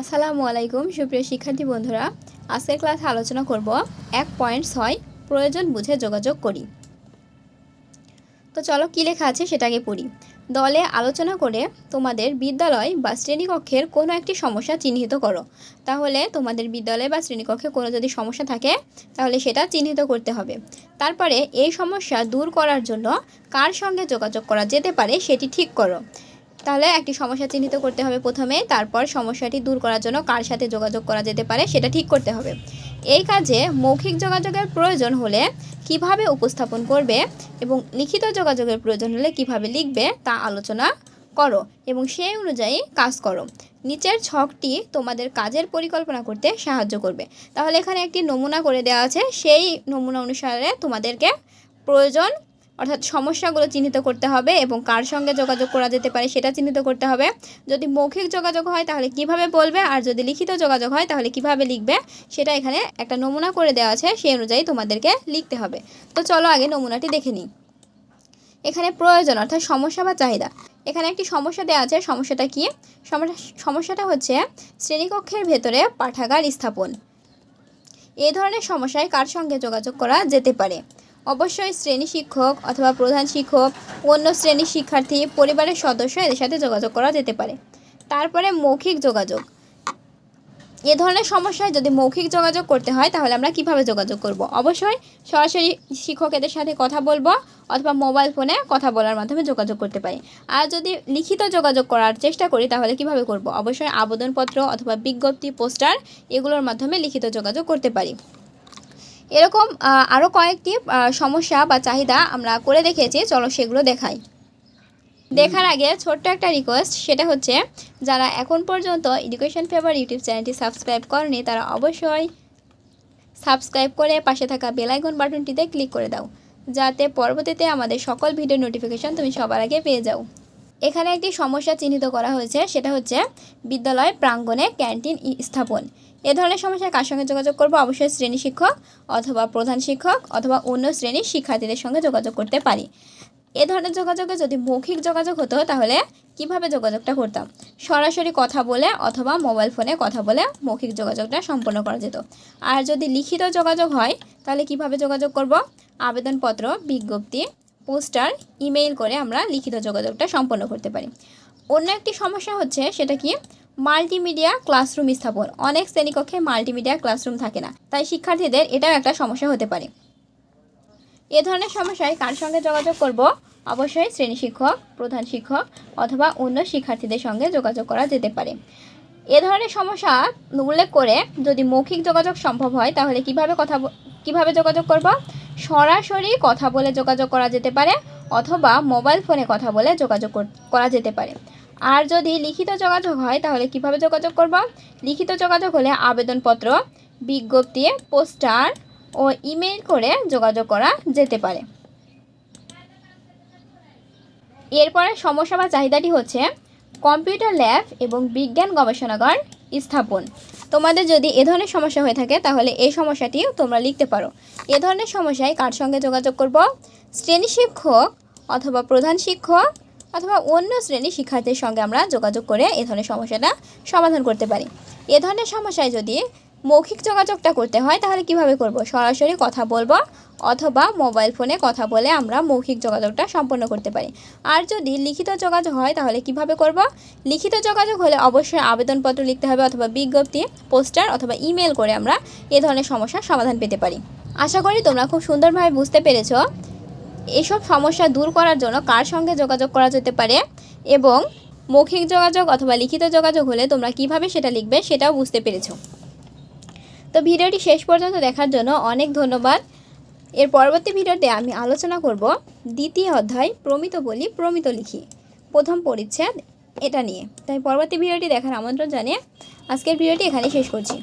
আসসালামু আলাইকুম, সুপ্রিয় শিক্ষার্থী বন্ধুরা। আজকের ক্লাসে আলোচনা করব এক পয়েন্ট ছয়, প্রয়োজন বুঝে যোগাযোগ করি। তো চলো কী লেখা আছে সেটাকে পড়ি। দলে আলোচনা করে তোমাদের বিদ্যালয় বা শ্রেণীকক্ষের কোনো একটি সমস্যা চিহ্নিত করো। তাহলে তোমাদের বিদ্যালয় বা শ্রেণীকক্ষে কোনো যদি সমস্যা থাকে, তাহলে সেটা চিহ্নিত করতে হবে। তারপরে এই সমস্যা দূর করার জন্য কার সঙ্গে যোগাযোগ করা যেতে পারে সেটি ঠিক করো। তাহলে একটি সমস্যা চিহ্নিত করতে হবে প্রথমে, তারপর সমস্যাটি দূর করার জন্য কার সাথে যোগাযোগ করা যেতে পারে সেটা ঠিক করতে হবে। এই কাজে মৌখিক যোগাযোগের প্রয়োজন হলে কীভাবে উপস্থাপন করবে এবং লিখিত যোগাযোগের প্রয়োজন হলে কীভাবে লিখবে তা আলোচনা করো এবং সেই অনুযায়ী কাজ করো। নিচের ছকটি তোমাদের কাজের পরিকল্পনা করতে সাহায্য করবে। তাহলে এখানে একটি নমুনা করে দেওয়া আছে, সেই নমুনা অনুসারে তোমাদেরকে প্রয়োজন অর্থাৎ সমস্যাগুলো চিহ্নিত করতে হবে এবং কার সঙ্গে যোগাযোগ করা যেতে পারে সেটা চিহ্নিত করতে হবে। যদি মৌখিক যোগাযোগ হয় তাহলে কীভাবে বলবে? আর যদি লিখিত যোগাযোগ হয় তাহলে কীভাবে লিখবে? সেটা এখানে একটা নমুনা করে দেওয়া আছে, সেই অনুযায়ী তোমাদেরকে লিখতে হবে। তো চলো আগে নমুনাটি দেখে নিই। এখানে প্রয়োজন, অর্থাৎ সমস্যা বা চাহিদা। এখানে একটি সমস্যা দেওয়া আছে, সমস্যাটা কি? সমস্যা, সমস্যাটা হচ্ছে শ্রেণীকক্ষের ভেতরে পাঠাগার স্থাপন। এই ধরনের সমস্যায় কার সঙ্গে যোগাযোগ করা যেতে পারে? অবশ্যই শ্রেণি শিক্ষক অথবা প্রধান শিক্ষক অন্য শ্রেণির শিক্ষার্থী, পরিবারের সদস্য এদের সাথে যোগাযোগ করা যেতে পারে। তারপরে মৌখিক যোগাযোগ। এ ধরনের সমস্যায় যদি মৌখিক যোগাযোগ করতে হয়, তাহলে আমরা কীভাবে যোগাযোগ করব? অবশ্যই সরাসরি শিক্ষকেদের সাথে কথা বলব অথবা মোবাইল ফোনে কথা বলার মাধ্যমে যোগাযোগ করতে পারি। আর যদি লিখিত যোগাযোগ করার চেষ্টা করি, তাহলে কীভাবে করব? অবশ্যই আবেদনপত্র অথবা বিজ্ঞপ্তি, পোস্টার এগুলোর মাধ্যমে লিখিত যোগাযোগ করতে পারি। এরকম আরও কয়েকটি সমস্যা বা চাহিদা আমরা করে দেখেছি চলো সেগুলো দেখাই। দেখার আগে ছোট্ট একটা রিকোয়েস্ট সেটা হচ্ছে, যারা এখন পর্যন্ত এডুকেশন ফেভার ইউটিউব চ্যানেলটি সাবস্ক্রাইব করেনি, তারা অবশ্যই সাবস্ক্রাইব করে পাশে থাকা বেলাইকন বাটনটিতে ক্লিক করে দাও। যাতে পরবর্তীতে আমাদের সকল ভিডিও নোটিফিকেশন তুমি সবার আগে পেয়ে যাও। এখানে একটি সমস্যা চিহ্নিত করা হয়েছে, সেটা হচ্ছে বিদ্যালয় প্রাঙ্গণে ক্যান্টিন স্থাপন। এ ধরনের সমস্যায় কার সঙ্গে যোগাযোগ করব? অবশ্যই শ্রেণি শিক্ষক অথবা প্রধান শিক্ষক অথবা অন্য শ্রেণির শিক্ষার্থীদের সঙ্গে যোগাযোগ করতে পারি। এ ধরনের যোগাযোগে যদি মৌখিক যোগাযোগ হতো, তাহলে কীভাবে যোগাযোগটা করতাম? সরাসরি কথা বলে অথবা মোবাইল ফোনে কথা বলে মৌখিক যোগাযোগটা সম্পন্ন করা যেত। আর যদি লিখিত যোগাযোগ হয়, তাহলে কীভাবে যোগাযোগ করব? আবেদনপত্র, বিজ্ঞপ্তি, পোস্টার, ইমেইল করে আমরা লিখিত যোগাযোগটা সম্পন্ন করতে পারি। অন্য একটি সমস্যা হচ্ছে সেটা কি? মাল্টিমিডিয়া ক্লাসরুম স্থাপন। অনেক শ্রেণীকক্ষে মাল্টিমিডিয়া ক্লাসরুম থাকে না, তাই শিক্ষার্থীদের এটাও একটা সমস্যা হতে পারে। এ ধরনের সমস্যায় কার সঙ্গে যোগাযোগ করব? অবশ্যই শ্রেণি শিক্ষক, প্রধান শিক্ষক অথবা অন্য শিক্ষার্থীদের সঙ্গে যোগাযোগ করা যেতে পারে। এ ধরনের সমস্যা উল্লেখ করে যদি মৌখিক যোগাযোগ সম্ভব হয়, তাহলে কীভাবে কথা কীভাবে যোগাযোগ করব? সরাসরি কথা বলে যোগাযোগ করা যেতে পারে অথবা মোবাইল ফোনে কথা বলে যোগাযোগ করা যেতে পারে। আর যদি লিখিত যোগাযোগ হয়, তাহলে কীভাবে যোগাযোগ করব? লিখিত যোগাযোগ হলে আবেদনপত্র, বিজ্ঞপ্তি, পোস্টার ও ইমেইল করে যোগাযোগ করা যেতে পারে। এরপরে সমস্যা বা চাহিদাটি হচ্ছে কম্পিউটার ল্যাব এবং বিজ্ঞান গবেষণাগার স্থাপন। তোমাদের যদি এ ধরনের সমস্যা হয়ে থাকে, তাহলে এই সমস্যাটিও তোমরা লিখতে পারো। এ ধরনের সমস্যায় কার সঙ্গে যোগাযোগ করব? শ্রেণি শিক্ষক অথবা প্রধান শিক্ষক অথবা অন্য শ্রেণির শিক্ষার্থীর সঙ্গে আমরা যোগাযোগ করে এ ধরনের সমস্যাটা সমাধান করতে পারি। এ ধরনের সমস্যায় যদি মৌখিক যোগাযোগটা করতে হয়, তাহলে কীভাবে করব? সরাসরি কথা বলব অথবা মোবাইল ফোনে কথা বলে আমরা মৌখিক যোগাযোগটা সম্পন্ন করতে পারি। আর যদি লিখিত যোগাযোগ হয়, তাহলে কীভাবে করব? লিখিত যোগাযোগ হলে অবশ্যই আবেদনপত্র লিখতে হবে অথবা বিজ্ঞপ্তি, পোস্টার অথবা ইমেল করে আমরা এ ধরনের সমস্যার সমাধান পেতে পারি। আশা করি তোমরা খুব সুন্দরভাবে বুঝতে পেরেছ এসব সমস্যা দূর করার জন্য কার সঙ্গে যোগাযোগ করা যেতে পারে এবং মৌখিক যোগাযোগ অথবা লিখিত যোগাযোগ হলে তোমরা কীভাবে সেটা লিখবে সেটাও বুঝতে পেরেছ। তো ভিডিওটি শেষ পর্যন্ত দেখার জন্য অনেক ধন্যবাদ। এর পরবর্তী ভিডিওতে আমি আলোচনা করব দ্বিতীয় অধ্যায় প্রমিত বলি, প্রমিত লিখি। প্রথম পরিচ্ছেদ এটা নিয়ে। তাই পরবর্তী ভিডিওটি দেখার আমন্ত্রণ জানিয়ে আজকের ভিডিওটি এখানেই শেষ করছি।